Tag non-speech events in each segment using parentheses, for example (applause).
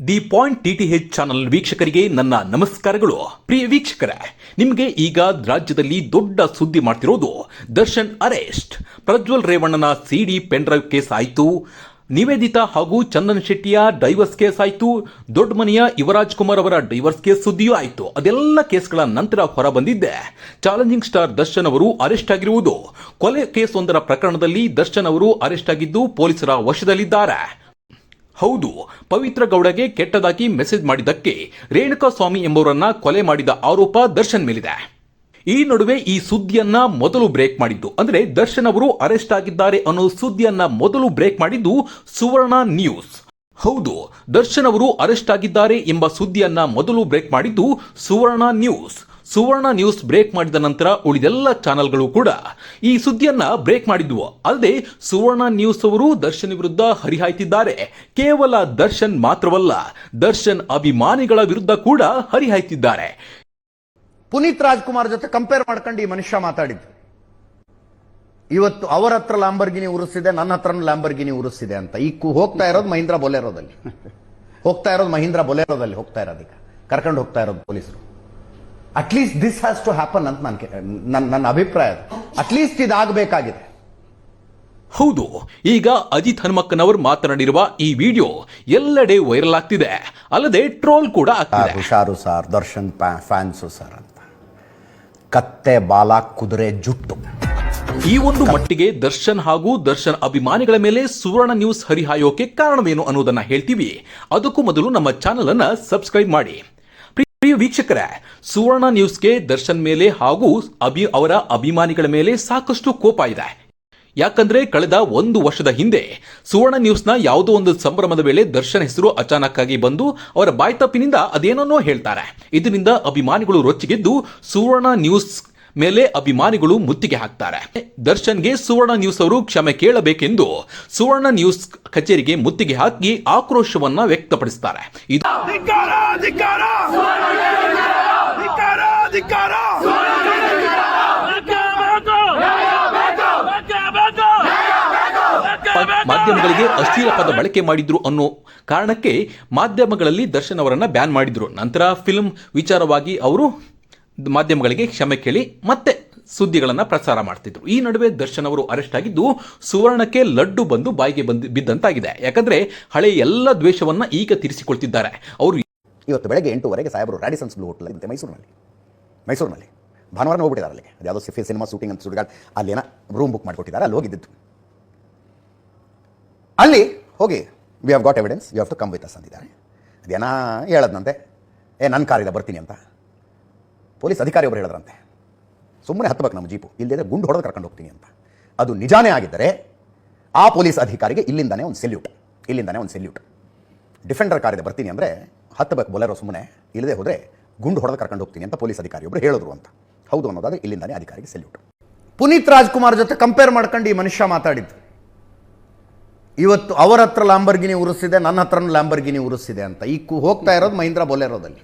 The point ಟಿಟಿಎಚ್ channel ವೀಕ್ಷಕರಿಗೆ ನನ್ನ ನಮಸ್ಕಾರಗಳು. ಪ್ರಿಯ ವೀಕ್ಷಕರೇ, ನಿಮಗೆ ಈಗ ರಾಜ್ಯದಲ್ಲಿ ದೊಡ್ಡ ಸುದ್ದಿ ಮಾಡ್ತಿರೋದು ದರ್ಶನ್ ಅರೆಸ್ಟ್. ಪ್ರಜ್ವಲ್ ರೇವಣ್ಣನ ಸಿಡಿ ಪೆನ್ ಡ್ರೈವ್ ಕೇಸ್ ಆಯಿತು. ನಿವೇದಿತಾ ಹಾಗೂ ಚಂದನ್ ಶೆಟ್ಟಿಯ ಡೈವರ್ಸ್ ಕೇಸ್ ಆಯಿತು. ದೊಡ್ಡ ಮನೆಯ ಯುವರಾಜ್ ಕುಮಾರ್ ಅವರ ಡೈವರ್ಸ್ ಕೇಸ್ ಸುದ್ದಿಯೂ ಆಯಿತು. ಅದೆಲ್ಲ ಕೇಸ್ಗಳ ನಂತರ ಹೊರಬಂದಿದ್ದೆ. ಚಾಲೆಂಜಿಂಗ್ ಸ್ಟಾರ್ ದರ್ಶನ್ ಅವರು ಅರೆಸ್ಟ್ ಆಗಿರುವುದು. ಕೊಲೆ ಕೇಸ್ ಒಂದರ ಪ್ರಕರಣದಲ್ಲಿ ದರ್ಶನ್ ಅವರು ಅರೆಸ್ಟ್ ಆಗಿದ್ದು ಪೊಲೀಸರ ವಶದಲ್ಲಿದ್ದಾರೆ. ಹೌದು, ಪವಿತ್ರ ಗೌಡಗೆ ಕೆಟ್ಟದಾಗಿ ಮೆಸೇಜ್ ಮಾಡಿದ್ದಕ್ಕೆ ರೇಣುಕಾ ಸ್ವಾಮಿ ಎಂಬುವರನ್ನ ಕೊಲೆ ಮಾಡಿದ ಆರೋಪ ದರ್ಶನ್ ಮೇಲಿದೆ. ಈ ನಡುವೆ ಈ ಸುದ್ದಿಯನ್ನ ಮೊದಲು ಬ್ರೇಕ್ ಮಾಡಿದ್ದು. ಅಂದ್ರೆ ದರ್ಶನ್ ಅವರು ಅರೆಸ್ಟ್ ಆಗಿದ್ದಾರೆ ಅನ್ನೋ ಸುದ್ದಿಯನ್ನ ಮೊದಲು ಬ್ರೇಕ್ ಮಾಡಿದ್ದು ಸುವರ್ಣ ನ್ಯೂಸ್. ಹೌದು, ದರ್ಶನ್ ಅವರು ಅರೆಸ್ಟ್ ಆಗಿದ್ದಾರೆ ಎಂಬ ಸುದ್ದಿಯನ್ನ ಮೊದಲು ಬ್ರೇಕ್ ಮಾಡಿದ್ದು Suvarna news. Suvarna news break ಮಾಡಿದ ನಂತರ ಉಳಿದೆಲ್ಲ ಚಾನೆಲ್ಗಳು ಕೂಡ ಈ ಸುದ್ದಿಯನ್ನ ಬ್ರೇಕ್ ಮಾಡಿದ್ವು. ಅಲ್ಲದೆ ಸುವರ್ಣ ನ್ಯೂಸ್ ಅವರು ದರ್ಶನ್ ವಿರುದ್ಧ ಹರಿಹಾಯ್ತಿದ್ದಾರೆ. ಕೇವಲ ದರ್ಶನ್ ಮಾತ್ರವಲ್ಲ, ದರ್ಶನ್ ಅಭಿಮಾನಿಗಳ ವಿರುದ್ಧ ಕೂಡ ಹರಿಹಾಯ್ತಿದ್ದಾರೆ. ಪುನೀತ್ ರಾಜ್ಕುಮಾರ್ ಜೊತೆ ಕಂಪೇರ್ ಮಾಡ್ಕೊಂಡು ಈ ಮನುಷ್ಯ ಮಾತಾಡಿದ್ದು. ಇವತ್ತು ಅವರ ಹತ್ರ ಲ್ಯಾಂಬರ್ಗಿನಿ ಉರಿಸಿದೆ, ನನ್ನ ಹತ್ರ ಲ್ಯಾಂಬರ್ಗಿನಿ ಉರಿಸಿದೆ ಅಂತ. ಈ (laughs) ಹೋಗ್ತಾ ಇರೋದು ಮಹೀಂದ್ರ ಬೊಲೆರೋದಲ್ಲಿ. ಹೋಗ್ತಾ ಇರೋದು ಮಹೀಂದ್ರ ಬೊಲೆರೋದಲ್ಲಿ ಹೋಗ್ತಾ ಇರೋದೀಗ ಕರ್ಕೊಂಡು ಹೋಗ್ತಾ ಇರೋದು ಪೊಲೀಸರು. At least this has to happen ಅಂತ ನನ್ನ ನನ್ನ ನನ್ನ ಅಭಿಪ್ರಾಯ ಅಟ್ಲೀಸ್ಟ್ ಇದಾಗಬೇಕಾಗಿದೆ. ಹೌದು ಈಗ ಅಜಿತ್ ಹನುಮಕ್ಕನವರು ಮಾತನಾಡಿರುವ ಈ ವಿಡಿಯೋ ಎಲ್ಲೆಡೆ ವೈರಲ್ ಆಗ್ತಿದೆ. ಅಲ್ಲದೆ ಟ್ರೋಲ್ ಕೂಡ ಆಗ್ತಿದೆ. ಹುಷಾರು ಸರ್ ದರ್ಶನ್ ಫ್ಯಾನ್ಸು ಸರ್ ಅಂತ. ಕತ್ತೆ ಬಾಲ ಕುದುರೆ ಜುಟ್ಟು. ಈ ಒಂದು ಮಟ್ಟಿಗೆ ದರ್ಶನ್ ಹಾಗೂ ದರ್ಶನ್ ಅಭಿಮಾನಿಗಳ ಮೇಲೆ ಸುವರ್ಣ ನ್ಯೂಸ್ ಹರಿಹಾಯೋಕೆ ಕಾರಣವೇನು ಅನ್ನೋದನ್ನ ಹೇಳ್ತೀವಿ. ಅದಕ್ಕೂ ಮೊದಲು ನಮ್ಮ ಚಾನೆಲ್ ಅನ್ನ ಸಬ್ಸ್ಕ್ರೈಬ್ ಮಾಡಿ. ವೀಕ್ಷಕರೇ, ಸುವರ್ಣ ನ್ಯೂಸ್ಗೆ ದರ್ಶನ್ ಮೇಲೆ ಹಾಗೂ ಅಭಿ ಅವರ ಅಭಿಮಾನಿಗಳ ಮೇಲೆ ಸಾಕಷ್ಟು ಕೋಪ ಇದೆ. ಯಾಕಂದ್ರೆ ಕಳೆದ ಒಂದು ವರ್ಷದ ಹಿಂದೆ ಸುವರ್ಣ ನ್ಯೂಸ್ನ ಯಾವುದೋ ಒಂದು ಸಂಭ್ರಮದ ವೇಳೆ ದರ್ಶನ್ ಹೆಸರು ಅಚಾನಕ್ ಆಗಿ ಬಂದು ಅವರ ಬಾಯ್ತಪ್ಪಿನಿಂದ ಅದೇನನ್ನೋ ಹೇಳ್ತಾರೆ. ಇದರಿಂದ ಅಭಿಮಾನಿಗಳು ರೊಚ್ಚಿಗೆದ್ದು ಸುವರ್ಣ ನ್ಯೂಸ್ ಮೇಲೆ ಅಭಿಮಾನಿಗಳು ಮುತ್ತಿಗೆ ಹಾಕ್ತಾರೆ. ದರ್ಶನ್ಗೆ ಸುವರ್ಣ ನ್ಯೂಸ್ ಅವರು ಕ್ಷಮೆ ಕೇಳಬೇಕೆಂದು ಸುವರ್ಣ ನ್ಯೂಸ್ ಕಚೇರಿಗೆ ಮುತ್ತಿಗೆ ಹಾಕಿ ಆಕ್ರೋಶವನ್ನ ವ್ಯಕ್ತಪಡಿಸುತ್ತಾರೆ ಮಾಧ್ಯಮಗಳಿಗೆ ಅಶ್ಲೀಲ ಪದ ಬಳಕೆ ಮಾಡಿದ್ರು ಅನ್ನೋ ಕಾರಣಕ್ಕೆ ಮಾಧ್ಯಮಗಳಲ್ಲಿ ದರ್ಶನ್ ಅವರನ್ನ ಬ್ಯಾನ್ ಮಾಡಿದ್ರು. ನಂತರ ಫಿಲ್ಮ್ ವಿಚಾರವಾಗಿ ಅವರು ಮಾಧ್ಯಮಗಳಿಗೆ ಕ್ಷಮೆ ಕೇಳಿ ಮತ್ತೆ ಸುದ್ದಿಗಳನ್ನು ಪ್ರಸಾರ ಮಾಡ್ತಿದ್ರು. ಈ ನಡುವೆ ದರ್ಶನ್ ಅವರು ಅರೆಸ್ಟ್ ಆಗಿದ್ದು ಸುವರ್ಣಕ್ಕೆ ಲಡ್ಡು ಬಂದು ಬಾಯಿಗೆ ಬಂದು ಬಿದ್ದಂತಾಗಿದೆ. ಯಾಕಂದ್ರೆ ಹಳೆ ಎಲ್ಲ ದ್ವೇಷವನ್ನ ಈಗ ತೀರಿಸಿಕೊಳ್ತಿದ್ದಾರೆ. ಅವರು ಇವತ್ತು ಬೆಳಗ್ಗೆ ಎಂಟೂವರೆಗೆ ಸಾಹೇಬರು ರಾಡಿಸನ್ಸ್ ಬ್ಲೂ ಹೋಟ್ಲ ಇರುತ್ತೆ ಮೈಸೂರಿನಲ್ಲಿ. ಮೈಸೂರಿನಲ್ಲಿ. ಭಾನುವಾರ ಹೋಗ್ಬಿಟ್ಟಿದ್ದಾರೆ ಅಲ್ಲಿಗೆ. ಅದು ಯಾವುದೋ ಸಿಫಿ ಸಿನಿಮಾ ಶೂಟಿಂಗ್ ಅಂತ ಸುಡುಗಾಡ್ ಅಲ್ಲೇನ ರೂಮ್ ಬುಕ್ ಮಾಡಿಕೊಟ್ಟಿದ್ದಾರೆ. ಅಲ್ಲಿ ಹೋಗಿದ್ದು. ಅಲ್ಲಿ ಹೋಗಿ we have got evidence you have to come with us ಅಂತಿದ್ದಾರೆ. ಅದೇನಾ ಹೇಳದ್ನಂತೆ? ಏ ನನ್ನ ಕಾರಿದೆ ಬರ್ತೀನಿ ಅಂತ. ಪೊಲೀಸ್ ಅಧಿಕಾರಿ ಒಬ್ಬರು ಹೇಳಿದ್ರಂತೆ. ಸುಮ್ಮನೆ ಹತ್ತಬೇಕು ನಮ್ಮ ಜೀಪು. ಇಲ್ಲದೆ ಗುಂಡು ಹೊಡೆದು ಕರ್ಕೊಂಡು ಹೋಗ್ತೀನಿ ಅಂತ. ಅದು ನಿಜಾನೇ ಆಗಿದ್ದರೆ ಆ ಪೊಲೀಸ್ ಅಧಿಕಾರಿಗೆ ಇಲ್ಲಿಂದಾನೇ ಒಂದು ಸೆಲ್ಯೂಟ್. ಇಲ್ಲಿಂದಾನೇ ಒಂದು ಸೆಲ್ಯೂಟ್. ಡಿಫೆಂಡರ್ ಕಾರಿದೆ ಬರ್ತೀನಿ ಅಂದರೆ ಹತ್ತಬೇಕು ಬೊಲೆರೋ ಸುಮ್ಮನೆ. ಇಲ್ಲದೆ ಹೋದರೆ ಗುಂಡು ಹೊಡೆದು ಕರ್ಕೊಂಡು ಹೋಗ್ತೀನಿ ಅಂತ ಪೊಲೀಸ್ ಅಧಿಕಾರಿಯೊಬ್ಬರು ಹೇಳಿದ್ರು ಅಂತ. ಹೌದು ಅನ್ನೋದಾದ್ರೆ ಇಲ್ಲಿಂದಾನೇ ಅಧಿಕಾರಿಗೆ ಸೆಲ್ಯೂಟ್. ಪುನೀತ್ ರಾಜ್ಕುಮಾರ್ ಜೊತೆ ಕಂಪೇರ್ ಮಾಡ್ಕೊಂಡು ಈ ಮನುಷ್ಯ ಮಾತಾಡಿದ್ದು. ಇವತ್ತು ಅವರ ಹತ್ರ ಲ್ಯಾಂಬರ್ಗಿನಿ ಉರಿಸಿದೆ ನನ್ನ ಹತ್ರನೂ ಲ್ಯಾಂಬರ್ಗಿನಿ ಉರಿಸಿದೆ ಅಂತ. ಈ ಹೋಗ್ತಾ ಇರೋದು ಮಹೀಂದ್ರ ಬೊಲೆರೋದಲ್ಲಿ.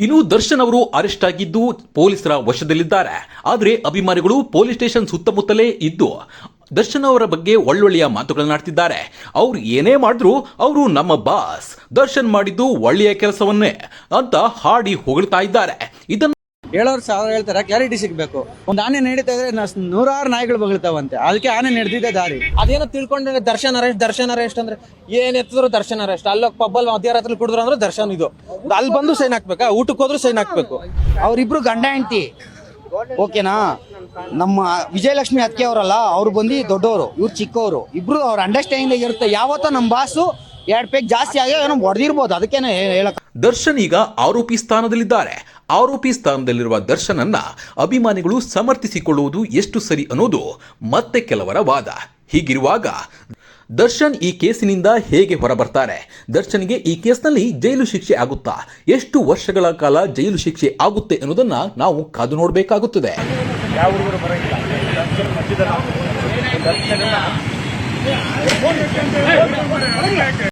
ಇನ್ನು ದರ್ಶನ್ ಅವರು ಅರೆಸ್ಟ್ ಆಗಿದ್ದು ಪೊಲೀಸರ ವಶದಲ್ಲಿದ್ದಾರೆ. ಆದರೆ ಅಭಿಮಾನಿಗಳು ಪೊಲೀಸ್ ಸ್ಟೇಷನ್ ಸುತ್ತಮುತ್ತಲೇ ಇದ್ದು ದರ್ಶನ್ ಅವರ ಬಗ್ಗೆ ಒಳ್ಳೊಳ್ಳೆಯ ಮಾತುಗಳನ್ನು ಆಡ್ತಿದ್ದಾರೆ ಅವ್ರು ಏನೇ ಮಾಡಿದ್ರು ಅವರು ನಮ್ಮ ಬಾಸ್. ದರ್ಶನ್ ಮಾಡಿದ್ದು ಒಳ್ಳೆಯ ಕೆಲಸವನ್ನೇ ಅಂತ ಹಾಡಿ ಹೊಗಳ್ತಾ ಇದ್ದಾರೆ. ಇದನ್ನು ಹೇಳೋರು ಸಾವಿರ ಹೇಳ್ತಾರೆ ಕ್ಲಾರಿಟಿ ಸಿಗ್ಬೇಕು. ಒಂದು ಆನೆ ನಡೀತಾ ಇದ್ರೆ ನ- ನೂರಾರು ನಾಯಿಗಳು ಬಗಳ್ತಾವಂತೆ. ಅದಕ್ಕೆ ಆನೆ ನಡೆದಿದೆ ದಾರಿ. ಅದೇನೋ ತಿಳ್ಕೊಂಡ್ರೆ ದರ್ಶನ್ ಅರೆಸ್ಟ್ ದರ್ಶನ್ ಅರೆಸ್ಟ್ ಅಂದ್ರೆ ಏನ್ ಎತ್ತಿದ್ರು ದರ್ಶನ್ ಅರೆಸ್ಟ್. ಅಲ್ಲೋಗಿ ಪಬ್ಬಲ್ ಮಧ್ಯರಾತ್ರಿ ಕುಡಿದ್ರು ಅಂದ್ರೆ ದರ್ಶನ್ ಇದು. ಅಲ್ಲಿ ಬಂದು ಸೈನ್ ಹಾಕ್ಬೇಕಾ? ಊಟಕ್ಕೆ ಹೋದ್ರು ಸೈನ್ ಹಾಕ್ಬೇಕು. ಅವರಿಬ್ರು ಗಂಡ ಹೆಂಡತಿ. ಓಕೆನಾ? ನಮ್ಮ ವಿಜಯಲಕ್ಷ್ಮಿ ಅತ್ತಿಗೆ ಅವರಲ್ಲ ಅವ್ರು ಬಂದು ದೊಡ್ಡವರು ಇವ್ರು ಚಿಕ್ಕವರು ಇಬ್ರು ಅವ್ರ ಅಂಡರ್ಸ್ಟ್ಯಾಂಡಿಂಗ್ ಇರುತ್ತೆ. ಯಾವತ್ತೋ ನಮ್ಮ ಬಾಸು ಎರಡ್ ಪೇಕ್ ಜಾಸ್ತಿ ಆಗಿ ಏನೋ ಹೊಡೆದಿರ್ಬೋದು ಅದಕ್ಕೇನೆ ಹೇಳಕ್ ದರ್ಶನ್ ಈಗ ಆರೋಪಿ ಸ್ಥಾನದಲ್ಲಿದ್ದಾರೆ. ಆರೋಪಿ ಸ್ಥಾನದಲ್ಲಿರುವ ದರ್ಶನ್ ಅನ್ನ ಅಭಿಮಾನಿಗಳು ಸಮರ್ಥಿಸಿಕೊಳ್ಳುವುದು ಎಷ್ಟು ಸರಿ ಅನ್ನೋದು ಮತ್ತೆ ಕೆಲವರ ವಾದ. ಹೀಗಿರುವಾಗ ದರ್ಶನ್ ಈ ಕೇಸಿನಿಂದ ಹೇಗೆ ಹೊರಬರ್ತಾರೆ? ದರ್ಶನ್ಗೆ ಈ ಕೇಸ್ನಲ್ಲಿ ಜೈಲು ಶಿಕ್ಷೆ ಆಗುತ್ತಾ? ಎಷ್ಟು ವರ್ಷಗಳ ಕಾಲ ಜೈಲು ಶಿಕ್ಷೆ ಆಗುತ್ತೆ ಅನ್ನೋದನ್ನ ನಾವು ಕಾದು ನೋಡಬೇಕಾಗುತ್ತದೆ.